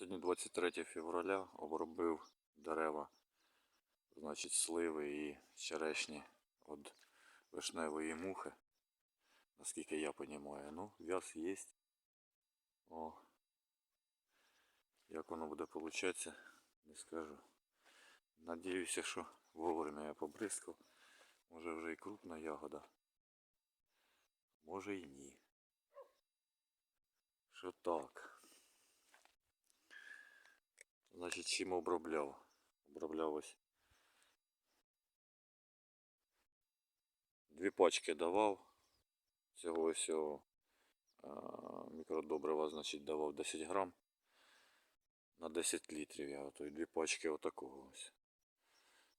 Сьогодні 23 февраля обробив дерева, значить сливи і черешні від вишневої мухи. Наскільки я розумію. Ну, в'яз є. О. Як воно буде получатися, не скажу. Надіюся, що вовремя я побризкав. Може вже і крупна ягода. Може і ні. Що так. Значить, чим обробляв? Обробляв ось. Дві пачки давав. Цього ось мікродобрива, значить, давав 10 грам на 10 літрів. Я і дві пачки отакого ось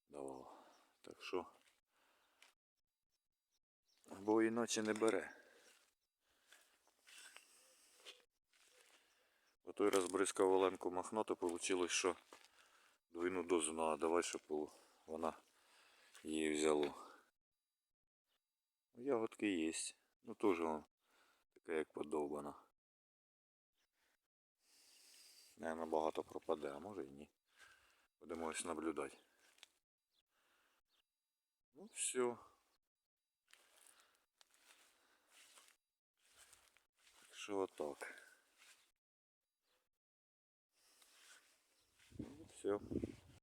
давав. Так що. Бо іначе не бере. Ото й розбризкав Оленку махнути, вийшло, що двойну дозу треба давати, щоб вона її взяло. Ягодки є. Ну теж вон така як подовбана. Наверно, багато пропаде, а може і ні. Будемо ось наблюдати. Ну все. Так що отак. Ну все.